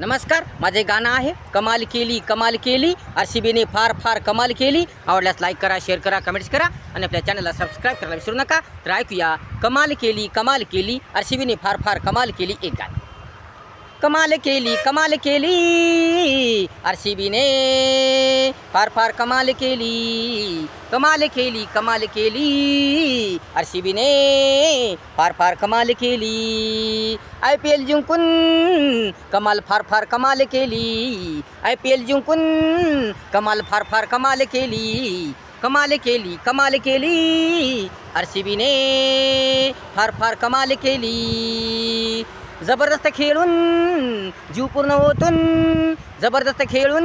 नमस्कार माझे गाणं आहे कमाल केली कमाल केली. आरसीबीने फार फार कमाल केली. आवडल्यास लाईक करा शेअर करा कमेंट्स करा आणि आपल्या चॅनलला सबस्क्राईब करायला विसरू नका. तर ऐकूया कमाल केली कमाल केली. आरसीबीने फार फार कमाल केली एक गाणं. कमाल केली कमाल केली. आर सी बीने फार फार कमाल केली कमाल केली कमाल केली. आर सी बीने फार फार कमाल केली. आय पी एल जिंकून कमाल फार फार कमाल केली. आय पी एल जिंकून कमाल फार फार कमाल केली. कमाल केली कमाल केली. आर सी बीने फार फार कमाल केली. जबरदस्त खेळून जीव पूर्ण होतून जबरदस्त खेळून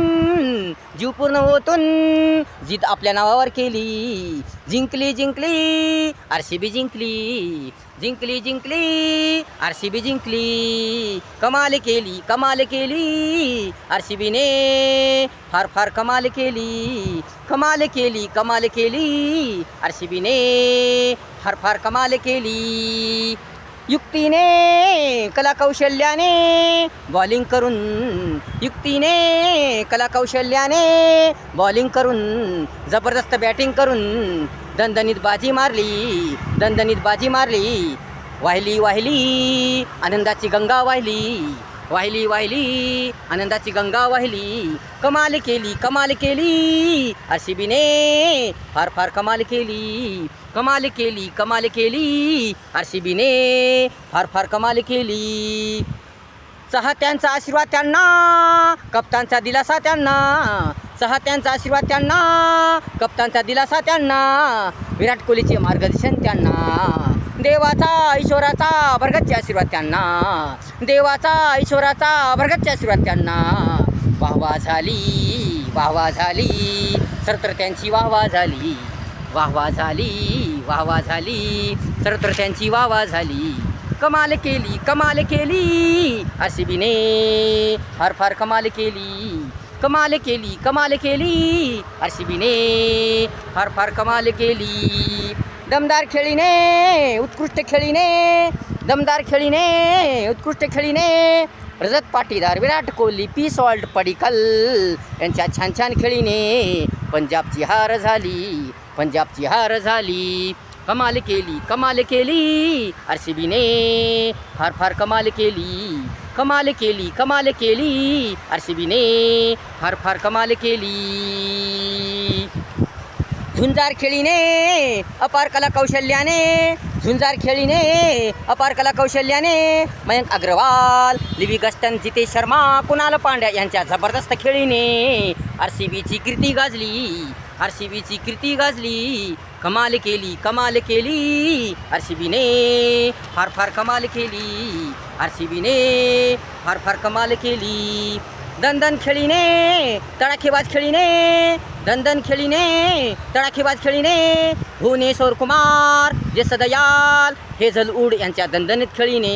जीव पूर्ण होतून जीत आपल्या नावावर केली. जिंकली जिंकली आर सी बी जिंकली. जिंकली जिंकली आर सी बी जिंकली. कमाल केली कमाल केली. आर सी बीने फार फार कमाल केली. कमाल केली कमाल केली. आर सी बीने फार फार कमाल केली. युक्तीने कलाकौशल्याने बॉलिंग करून युक्तीने कलाकौशल्याने बॉलिंग करून जबरदस्त बॅटिंग करून दणदणीत बाजी मारली दणदणीत बाजी मारली वाहिली वाहिली आनंदाची गंगा वाहिली. वाहिली वाहिली आनंदाची गंगा वाहिली कमाल केली कमाल केली आरसीबीने फार फार कमाल केली कमाल केली कमाल केली आरसीबीने फार फार कमाल केली. चाहत्यांचा आशीर्वाद त्यांना कप्तानचा दिलासा त्यांना चाहत्यांचा आशीर्वाद त्यांना कप्तानचा दिलासा त्यांना विराट कोहलीचे मार्गदर्शन त्यांना. देवाचा ईश्वराचा भरगतचे आशीर्वाद त्यांना. देवाचा ईश्वराचा भरगतचे आशीर्वाद त्यांना. वाहवा झाली वाहवा झाली. सरतर त्यांची वाहवा झाली वाहवा झाली वाहवा झाली. सरतर त्यांची वाहवा झाली. कमाल केली कमाल केली. अशी बीने फार फार कमाल केली. कमाल केली कमाल केली. अशी बीने फार फार कमाल केली. दमदार खेळीने उत्कृष्ट खेळीने दमदार खेळीने उत्कृष्ट खेळीने. Rajat Patidar Virat Kohli P salt Padikkal. यांच्या छान छान खेळीने पंजाबची हार झाली पंजाबची हार झाली. कमाल केली कमाल केली. आर सी बीने फार फार कमाल केली कमाल केली कमाल केली. आर सी बीने फार फार कमाल केली. झुंजार खेळीने अपार कला कौशल्याने झुंजार खेळीने अपार कला कौशल्याने मयंक अग्रवाल लिव्हिगस्टन जितेश शर्मा कुणाल पांड्या यांच्या जबरदस्त खेळीने आर सी बीची कीर्ती गाजली आर सी बीची कीर्ती गाजली कमाल केली कमाल केली आर सी बीने फार फार कमाल केली आर सी बीने फार फार कमाल केली. दंदन खेळीने तडाखेबाज खेळीने दंदन खेळीने तडाखेबाज खेळीने भुवनेश्वर कुमार यश दयाल हेझल उड यांच्या दणदणीत खेळीने.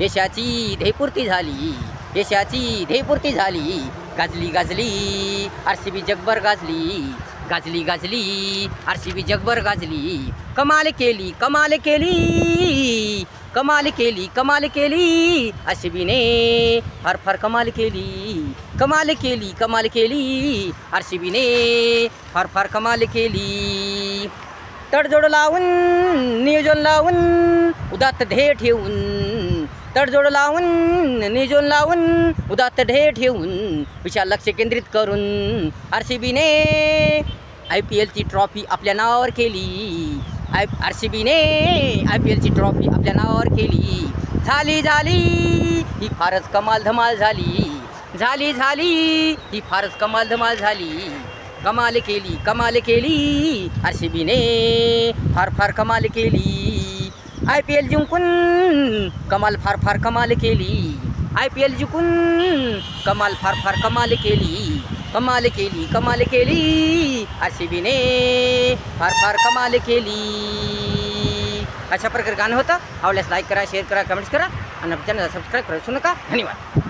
यशाची ध्येयपूर्ती झाली यशाची ध्येयपूर्ती झाली. गाजली गाजली आर सी बी जगभर गाजली. गाजली गाजली आर सी बी जगभर गाजली. कमाल केली कमाल केली. कमाल केली कमाल केली अशी बीने फार फार कमाल केली कमाल केली कमाल केली आर सी बीने फार फार कमाल केली. तडजोड लावून नियोजन लावून उदात्त ध्येय ठेवून. तडजोड लावून नियोजन लावून उदात्त ढे ठेवून विशाल लक्ष केंद्रित करून आर सी बीने आय पी एलची ट्रॉफी आपल्या नावावर केली. आय आर सी बीने आय पी एलची ट्रॉफी आपल्या नावावर केली. झाली झाली. ही फारच कमाल धमाल झाली. झाली झाली. ही फारच कमाल धमाल झाली. कमाल केली कमाल केली. आर सी बीने फार फार कमाल केली. आय पी एल जिंकून कमाल फार फार कमाल केली. आय पी एल जिंकून कमाल फार फार कमाल केली. कमाल केली कमाल केली आशिबीने बीने फार फार कमाल केली. अशा प्रकारे गाणं होतं. आवडल्यास लाईक करा शेअर करा कमेंट्स करा. आणि चॅनलला सबस्क्राईब करा नका. धन्यवाद.